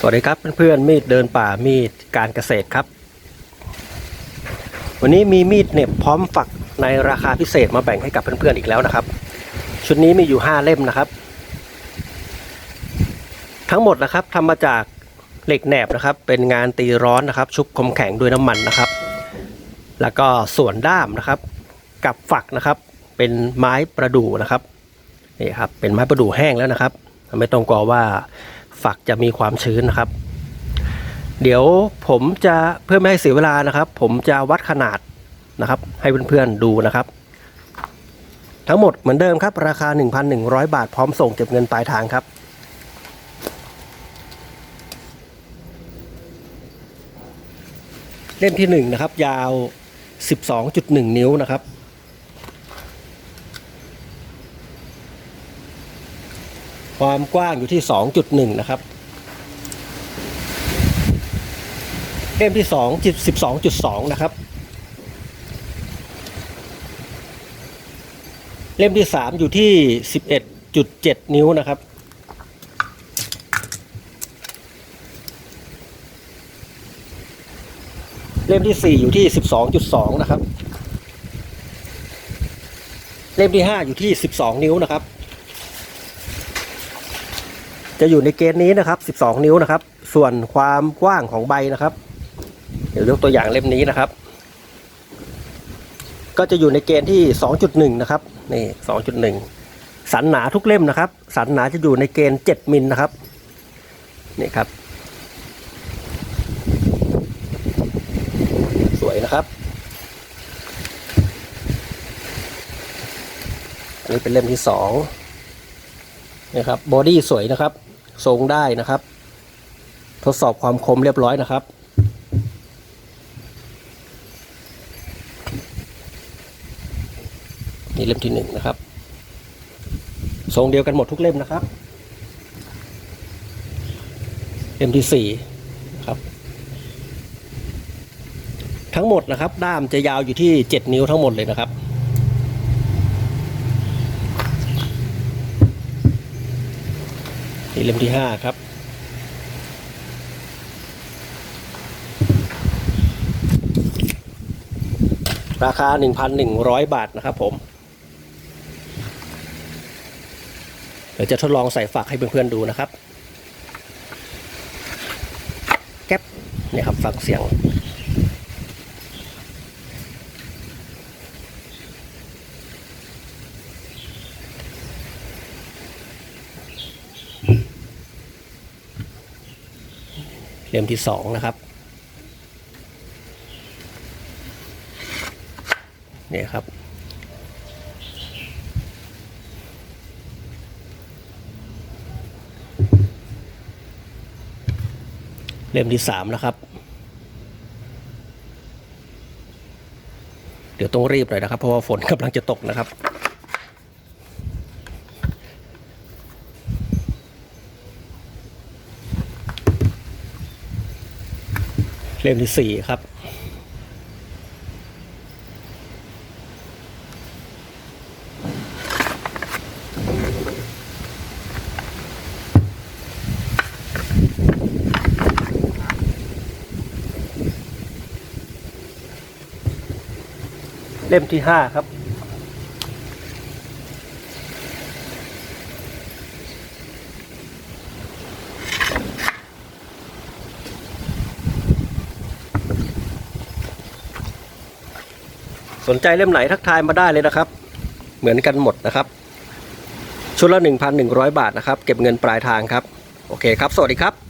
สวัสดีครับเพื่อนๆมีดเดินป่ามีดการเกษตรครับ วันนี้มีมีดเน็บพร้อมฝักในราคาพิเศษมาแบ่งให้กับเพื่อนๆอีกแล้วนะครับ ชุดนี้มีอยู่5เล่มนะครับ ทั้งหมดนะครับทำมาจากเหล็กแหนบนะครับ เป็นงานตีร้อนนะครับ ชุบคมแข็งด้วยน้ำมันนะครับ แล้วก็ส่วนด้ามนะครับ กับฝักนะครับ เป็นไม้ประดู่นะครับนี่ครับเป็นไม้ประดู่แห้งแล้วนะครับ ไม่ต้องกลัวว่า ฝักจะมีความชื้นนะครับ เดี๋ยวผมจะเพื่อไม่ให้เสียเวลานะครับ ผมจะวัดขนาดนะครับ ให้เพื่อนๆดูนะครับ ทั้งหมดเหมือนเดิมครับ ราคา 1,100 บาทพร้อมส่งเก็บเงินปลายทางครับเล่มที่1นะครับยาว 12.1 นิ้วนะครับ ความกว้างอยู่ที่ 2.1 นะครับเล่มที่2จิต12.2 นะครับ เล่มที่ 3 อยู่ที่ 11.7 นิ้วนะครับเล่มที่ 4 อยู่ที่ 12.2 นะครับ เล่มที่ 5 อยู่ที่ 12 นิ้วนะครับ จะอยู่ในเกณฑ์นี้นะครับ 12 นิ้วนะครับ ส่วนความกว้างของใบนะครับ เดี๋ยวยกตัวอย่างเล่มนี้นะครับ ก็จะอยู่ในเกณฑ์ที่ 2.1 นะครับ นี่ 2.1 สันหนาทุกเล่มนะครับ สันหนาจะอยู่ในเกณฑ์ 7 มิลนะครับ นี่ครับ สวยนะครับอันนี้เป็นเล่มที่สอง นะครับบอดี้สวยนะครับ ทรงได้นะครับ ทดสอบความคมเรียบร้อยนะครับ นี่เล่มที่หนึ่งนะครับ ทรงเดียวกันหมดทุกเล่มนะครับ เล่มที่สี่ครับ ทั้งหมดนะครับ ด้ามจะยาวอยู่ที่เจ็ดนิ้วทั้งหมดเลยนะครับ นี่เล่มที่ห้าครับ ราคา 1,100 บาทนะครับผม เดี๋ยวจะทดลองใส่ฝักให้เพื่อนๆดูนะครับ แก๊ปเนี่ยครับฟังเสียง เล่มที่สองนะครับเนี่ยครับ เล่มที่สามนะครับ เดี๋ยวต้องรีบหน่อยนะครับ เพราะว่าฝนกำลังจะตกนะครับ เล่มที่สี่ครับ เล่มที่ห้าครับ สนใจเล่มไหนทักทายมาได้เลยนะครับ เหมือนกันหมดนะครับ ชุดละ 1,100 บาทนะครับ เก็บเงินปลายทางครับ โอเคครับ สวัสดีครับ